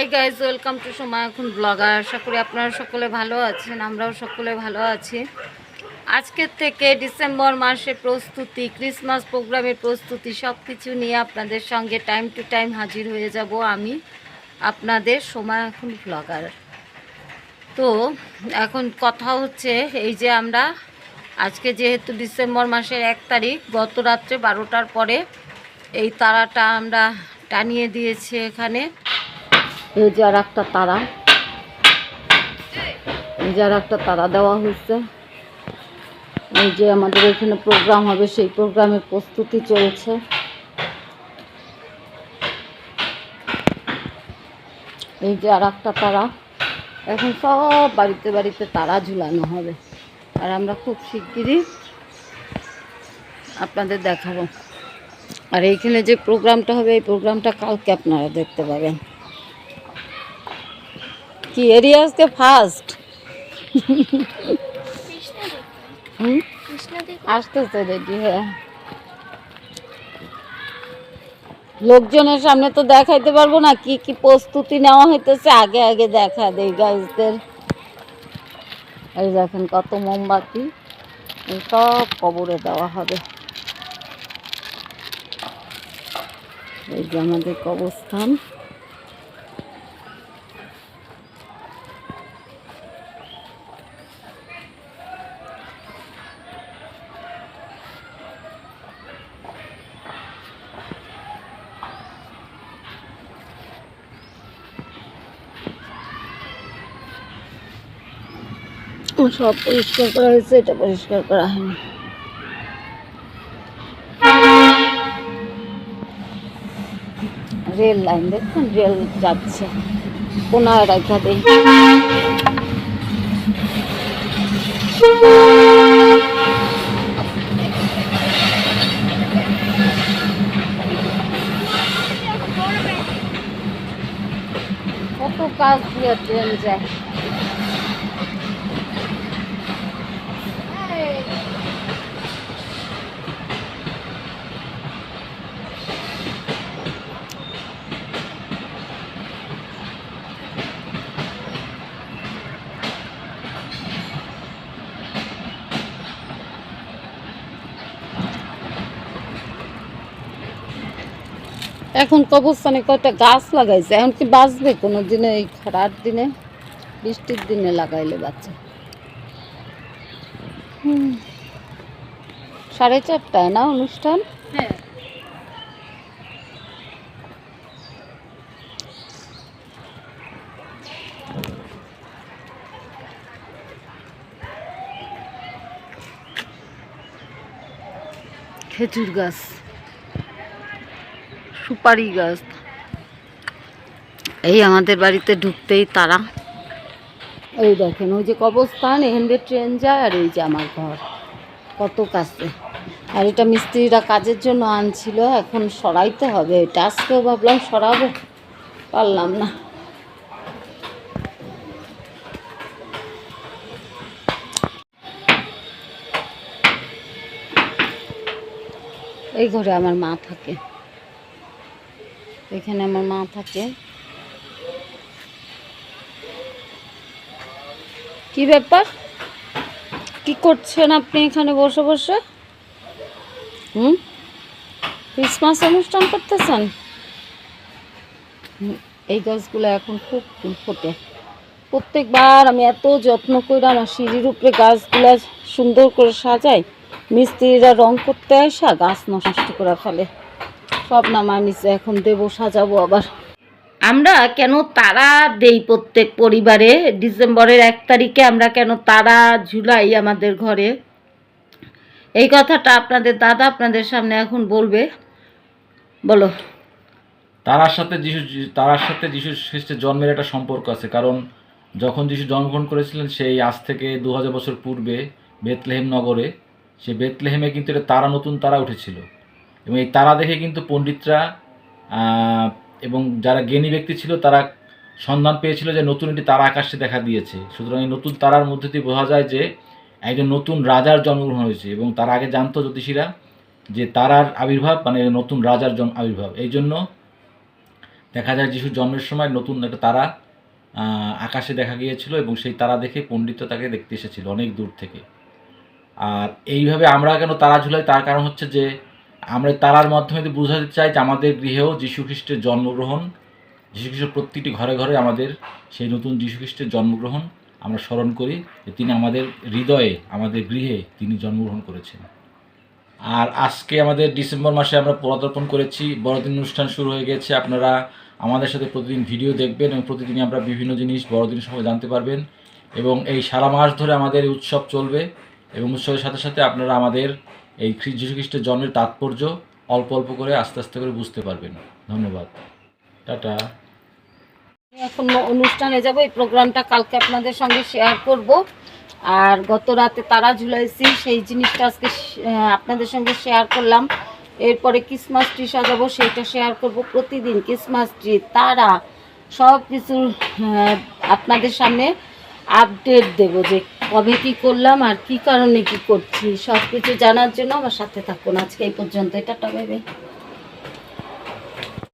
Hi guys welcome to সময় এখন blogger আশা করি আপনারা সকলে ভালো আছেন, আমরাও সকলে ভালো আছি। আজকের থেকে ডিসেম্বর মাসে প্রস্তুতি ক্রিসমাস প্রোগ্রামের প্রস্তুতি সব কিছু নিয়ে আপনাদের সঙ্গে টাইম টু টাইম হাজির হয়ে যাব আমি, আপনাদের সময় এখন ব্লগার তো এখন কথা হচ্ছে এই যে আমরা, আজকে যেহেতু ডিসেম্বর মাসের এক তারিখ, গত রাত্রে বারোটার পরে এই তারাটা আমরা টানিয়ে দিয়েছি এখানে। এই যে আর একটা তারা। এই যে আর একটা তারা দেওয়া হয়েছে। এই যে আমাদের এখানে প্রোগ্রাম হবে, সেই প্রোগ্রামের প্রস্তুতি চলছে। এই যে আর একটা তারা। এখন সব বাড়িতে বাড়িতে তারা ঝুলানো হবে। আর আমরা খুব শিগগিরই আপনাদের দেখাবো। আর এইখানে যে প্রোগ্রামটা হবে, এই প্রোগ্রামটা কালকে আপনারা দেখতে পাবেন। কি এরিয়া আজকে ফার্স্ট আসতেছে রেডি হ্যাঁ। লোকজনের সামনে তো দেখাইতে পারব না, কি কি প্রস্তুতি নেওয়া হইতেছে, আগে আগে দেখা দেই গাইজদের এই দেখেন কত মোমবাতি সব কবরে দেওয়া হবে। এই যে আমাদের কবরস্থান। সব পরিষ্কার করা হয়েছে, এটা পরিষ্কার করা হয়নি রেল লাইন দেখুন, রেল যাচ্ছে। কোনায় কত কাজ দিয়ে ট্রেন যায়। এখন কবরস্থানে কয়টা গাছ লাগাইছে? এখন কি বাঁচবে কোনো দিনে এই খরার দিনে? বৃষ্টির দিনে লাগাইলে বাচ্চা। সাড়ে চারটায় না অনুষ্ঠান? হ্যাঁ। খেজুর গাছ। সুপারি গাছ। এই আমাদের বাড়িতে ঢুকতেই তারা। এই দেখেন, ওই যে কবরস্থান, এখান দিয়ে ট্রেন যায় আর এই যে আমার ঘর। কত কাছে। আর এটা মিস্ত্রিরা কাজের জন্য আনছিল, এখন সরাইতে হবে। এটা আজকেও ভাবলাম সরাবো। পারলাম না। এই ঘরে আমার মা থাকে। এখানে আমার মা থাকে। কি ব্যাপার? কি করছেন আপনি এখানে বসে বসে? হুম? ক্রিসমাস অনুষ্ঠান করতেছেন? এই গাছগুলো এখন খুব ফোটে। প্রত্যেকবার আমি এত যত্ন করে আমার সিঁড়ির উপরে গাছগুলা সুন্দর করে সাজাই, মিস্ত্রিরা রং করতে আসা, গাছ নষ্ট করে ফেলে। সব নামায় নিচে এখন দেবো সাজাবো আবার। আমরা কেন তারা দেই প্রত্যেক পরিবারে? ডিসেম্বরের এক তারিখে আমরা কেন তারা ঝুলাই আমাদের ঘরে? এই কথাটা আপনাদের দাদা আপনাদের সামনে এখন বলবে। বলো। তারার সাথে যিশু তারার সাথে যিশু খ্রিস্টের জন্মের একটা সম্পর্ক আছে। কারণ যখন যিশু জন্মগ্রহণ করেছিলেন সেই আজ থেকে দু হাজার বছর পূর্বে বেতলেহেম নগরে। সেই বেতলেহেমে কিন্তু একটা তারা নতুন তারা উঠেছিল। এবং এই তারা দেখে কিন্তু পণ্ডিতরা এবং যারা জ্ঞানী ব্যক্তি ছিল তারা সন্ধান পেয়েছিল যে নতুন একটি তারা আকাশে দেখা দিয়েছে। সুতরাং এই নতুন তারার মধ্যে দিয়ে বোঝা যায় যে একজন নতুন রাজার জন্মগ্রহণ হয়েছে এবং তারা আগে জানতো জ্যোতিষীরা যে তারার আবির্ভাব মানে নতুন রাজার জন্ম আবির্ভাব। এই জন্য দেখা যায় যিশুর জন্মের সময় নতুন একটা তারা আকাশে দেখা গিয়েছিল এবং সেই তারা দেখে পণ্ডিত তাকে দেখতে এসেছিল অনেক দূর থেকে। আর এইভাবে আমরা কেন তারা ঝুলাই? তার কারণ হচ্ছে যে আমরা তারার মাধ্যমে বোঝাতে চাই যে আমাদের গৃহেও যীশু খ্রিস্টের জন্মগ্রহণ যীশু খ্রিস্টের প্রতিটি ঘরে ঘরে আমাদের সেই নতুন যীশু খ্রিস্টের জন্মগ্রহণ আমরা স্মরণ করি যে তিনি আমাদের হৃদয়ে, আমাদের গৃহে তিনি জন্মগ্রহণ করেছেন। আর আজকে আমাদের ডিসেম্বর মাসে আমরা পদার্পণ করেছি, বড়দিন অনুষ্ঠান শুরু হয়ে গেছে, আপনারা আমাদের সাথে প্রতিদিন ভিডিও দেখবেন এবং প্রতিদিনই আমরা বিভিন্ন জিনিস বড়দিন সময় জানতে পারবেন এবং এই সারা মাস ধরে আমাদের উৎসব চলবে এবং উৎসবের সাথে সাথে আপনারা আমাদের এই খ্রি- যীশু খ্রিস্টের জন্মের তাৎপর্য অল্প অল্প করে আস্তে আস্তে করে বুঝতে পারবেন। ধন্যবাদ। টাটা। এখন অনুষ্ঠানে যাব, এই প্রোগ্রামটা কালকে আপনাদের সঙ্গে শেয়ার করব। আর গত রাতে তারা ঝুলাইছি, সেই জিনিসটা আজকে আপনাদের সঙ্গে শেয়ার করলাম। এরপরে ক্রিসমাস ট্রি সাজাবো, সেইটা শেয়ার করব। প্রতিদিন ক্রিসমাস ট্রি, তারা সব কিছু আপনাদের সামনে আপডেট দেব যে কবে কি করলাম আর কি কারণে কি করছি সব কিছু জানার জন্য আমার সাথে থাকুন আজকে এই পর্যন্ত এটা ভেবে